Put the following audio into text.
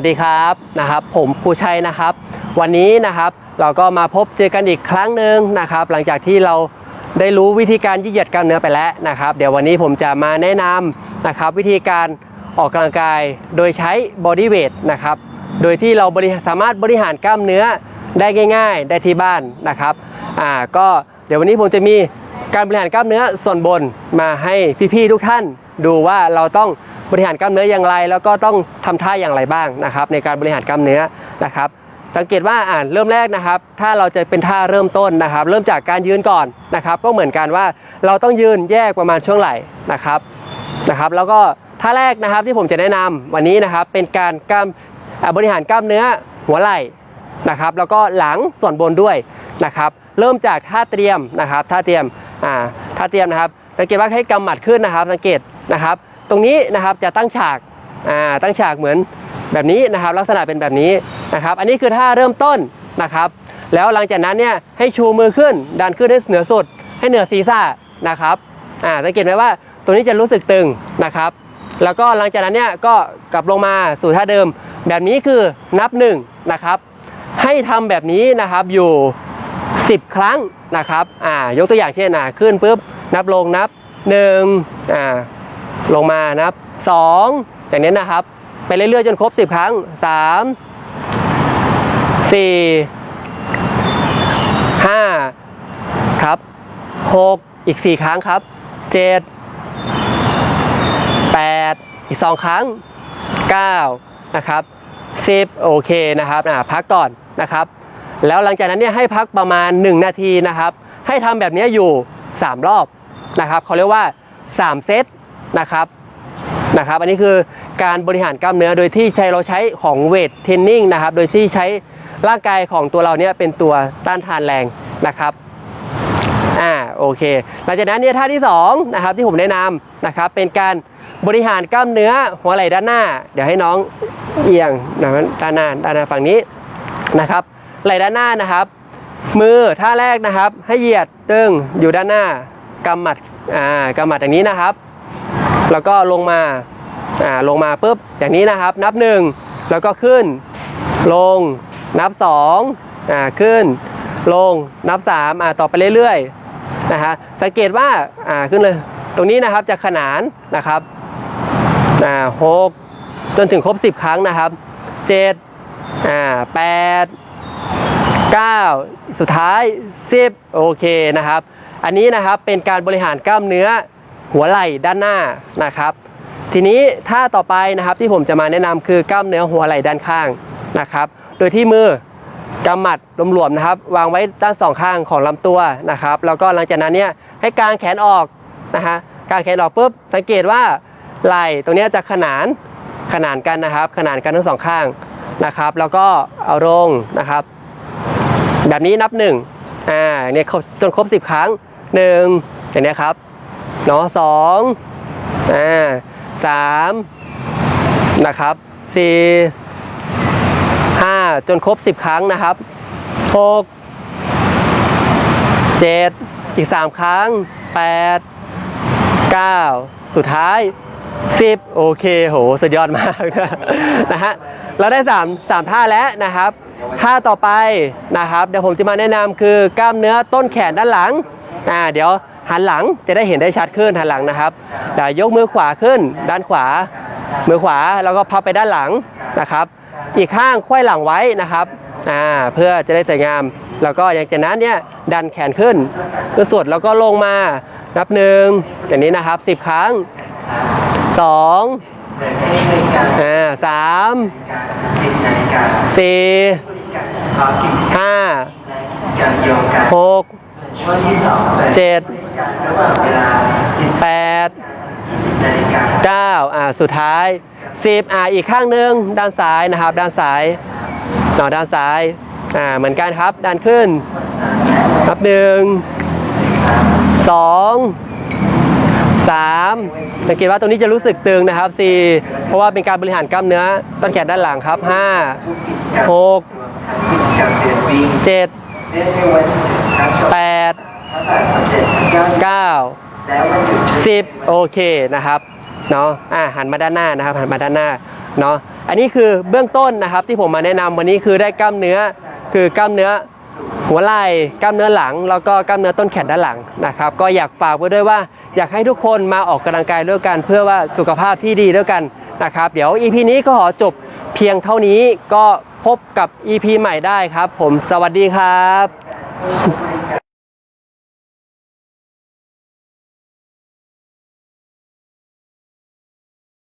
วัสดีครับนะครับ ผมครูชัยนะครับ วันนี้นะครับเราก็มาพบเจอกันอีกครั้งหนึ่งนะครับ หลังจากที่เราได้รู้วิธีการยืดเหยียดกล้ามเนื้อไปแล้วนะครับ เดี๋ยววันนี้ผมจะมาแนะนำนะครับวิธีการออกกำลังกายโดยใช้บอดี้เวทนะครับโดยที่เราบริสามารถบริหารกล้ามเนื้อได้ง่าย ๆ ได้ที่บ้านนะครับอ่าก็เดี๋ยววันนี้ผมจะมีการบริหารกล้ามเนื้อส่วนบนมาให้พี่ๆทุกท่าน ดูว่าเราต้อง บริหารกล้ามเนื้ออย่างไร แล้วก็ต้องทำท่าอย่างไรบ้างนะครับ ในการบริหารกล้ามเนื้อนะครับ สังเกตว่าอ่านเริ่มแรกนะครับ ถ้าเราจะเป็นท่าเริ่มต้นนะครับ เริ่มจากการยืนก่อนนะครับ ก็เหมือนกันว่าเราต้องยืนแยกประมาณช่วงไหล่นะครับนะครับ แล้วก็ท่าแรกนะครับที่ผมจะแนะนำวันนี้นะครับเป็นการกล้ามบริหารกล้ามเนื้อหัวไหล่นะครับ แล้วก็หลังส่วนบนด้วยนะครับเริ่มจากท่าเตรียมนะครับท่าเตรียมอ่าท่าเตรียมนะครับสังเกตว่าให้กำหมัดขึ้นนะครับ สังเกตนะครับ ตรงนี้นะครับจะตั้งฉากอ่าตั้งฉากเหมือนแบบนี้นะครับ ลักษณะเป็นแบบนี้นะครับ อันนี้คือท่าเริ่มต้นนะครับ แล้วหลังจากนั้นเนี่ยให้ชูมือขึ้นดันขึ้นให้เหนือสุด ให้เหนือศีรษะนะครับอ่าสังเกตไหมว่าตรงนี้จะรู้สึกตึงนะครับ แล้วก็หลังจากนั้นเนี่ยก็กลับลงมาสู่ท่าเดิม แบบนี้คือนับหนึ่งนะครับให้ทำแบบนี้นะครับอยู่ 10 ครั้งนะครับอ่ายกตัวอย่างเช่นอ่าขึ้นปุ๊บนับลงนับ1อ่า ลงมานะครับ2อย่างนี้นะครับ ไปเรื่อยๆจนครบ 10 ครั้ง 3 4 5 ครับ 6 อีก 4 ครั้งครับ 7 8 อีก 2 ครั้ง 9 นะครับ 10 โอเคนะครับอ่าพักก่อนนะครับ แล้วหลังจากนั้นเนี่ยให้พักประมาณ 1 นาทีนะครับ ให้ทำแบบนี้อยู่ 3 รอบนะครับเขาเรียกว่า 3 เซต นะครับนะครับอันนี้คือการบริหารกล้ามเนื้อโดยที่ใช้เราใช้ของเวทเทรนนิ่งนะครับโดยที่ใช้ร่างกายของตัวเราเนี่ยเป็นตัวต้านทานแรงนะครับอ่าโอเคหลังจากนั้นเนี่ยท่าที่2นะครับที่ผมแนะนำนะครับเป็นการบริหารกล้ามเนื้อหัวไหล่ด้านหน้า เดี๋ยวให้น้องเอียงนะด้านหน้าด้านหน้าฝั่งนี้นะครับไหล่ด้านหน้านะครับ มือท่าแรกนะครับ ให้เหยียดตึงอยู่ด้านหน้ากำหมัดอ่ากำหมัดอย่างนี้นะครับ แล้วก็ลงมาอ่าลงมาปุ๊บอย่างนี้นะครับ นับหนึ่งแล้วก็ขึ้น ลงนับสองอ่าขึ้น ลงนับสามอ่าต่อไปเรื่อยๆนะฮะสังเกตว่าอ่าขึ้นเลยตรงนี้นะครับจะขนานนะครับอ่าหกจนถึงครบสิบครั้งนะครับเจ็ดอ่าแปด9สุดท้าย 10 โอเคนะครับ อันนี้นะครับเป็นการบริหารกล้ามเนื้อ หัวไหล่ด้านหน้านะครับ ทีนี้ท่าต่อไปนะครับที่ผมจะมาแนะนำคือกล้ามเนื้อหัวไหล่ด้านข้างนะครับ โดยที่มือกำหมัดหลวมๆนะครับ วางไว้ด้านสองข้างของลำตัวนะครับ แล้วก็หลังจากนั้นเนี่ยให้กางแขนออกนะฮะกางแขนออกปุ๊บสังเกตว่าไหล่ตรงนี้จะขนานขนานกันนะครับ ขนานกันทั้งสองข้างนะครับ แล้วก็เอาลงนะครับ แบบนี้นับหนึ่งอ่าเนี่ยจนครบสิบครั้งหนึ่งอย่างนี้ครับ เนาะสองอ่าสามนะครับสี่ห้าจนครบสิบครั้งนะครับหกเจ็ดอีกสามครั้งแปดเก้าสุดท้ายสิบโอเคโหสุดยอดมากนะฮะเราได้สามสามท่าแล้วนะครับท่าต่อไปนะครับ เดี๋ยวผมจะมาแนะนำคือกล้ามเนื้อต้นแขนด้านหลังอ่าเดี๋ยว หันหลังจะได้เห็นได้ชัดขึ้นหันหลังนะครับเดี๋ยวยกมือขวาขึ้น ด้านขวา มือขวาแล้วก็พับไปด้านหลังนะครับ อีกข้างควยหลังไว้นะครับอ่าเพื่อจะได้สวยงาม แล้วก็อย่างจากนั้นเนี่ยดันแขนขึ้นคือสุดแล้วก็ลงมานับหนึ่งอย่างนี้นะครับสิบครั้งสองอ่าสามสี่ห้าหก ส่วนช่วงที่สองเปิดเจ็ดบริการระหว่างเวลาแปด10นาฬิกาเก้าอ่าสุดท้ายสิบอ่าอีกข้างหนึ่งด้านซ้ายนะครับ ด้านซ้ายต่อด้านซ้ายอ่าเหมือนกันครับด้านขึ้นนับหนึ่งสองสามสังเกตว่าตรงนี้จะรู้สึกตึงนะครับสี่เพราะว่าเป็นการบริหารกล้ามเนื้อต้นแขนด้านหลังครับห้าทุกกิจกรรมหกทั้งกิจกรรมเดินวิ่งเจ็ด แปดเก้าสิบโอเคนะครับเนาะอ่าหันมาด้านหน้านะครับหันมาด้านหน้าเนาะอันนี้คือเบื้องต้นนะครับที่ผมมาแนะนำวันนี้คือได้กล้ามเนื้อคือกล้ามเนื้อหัวไหล่กล้ามเนื้อหลัง แล้วก็กล้ามเนื้อต้นแขนด้านหลังนะครับก็อยากฝากไว้ด้วยว่าอยากให้ทุกคนมาออกกำลังกายด้วยกัน เพื่อว่าสุขภาพที่ดีด้วยกันนะครับ เดี๋ยว EP นี้ก็ขอจบเพียงเท่านี้ก็ พบกับ EP ใหม่ได้ครับ ผมสวัสดีครับ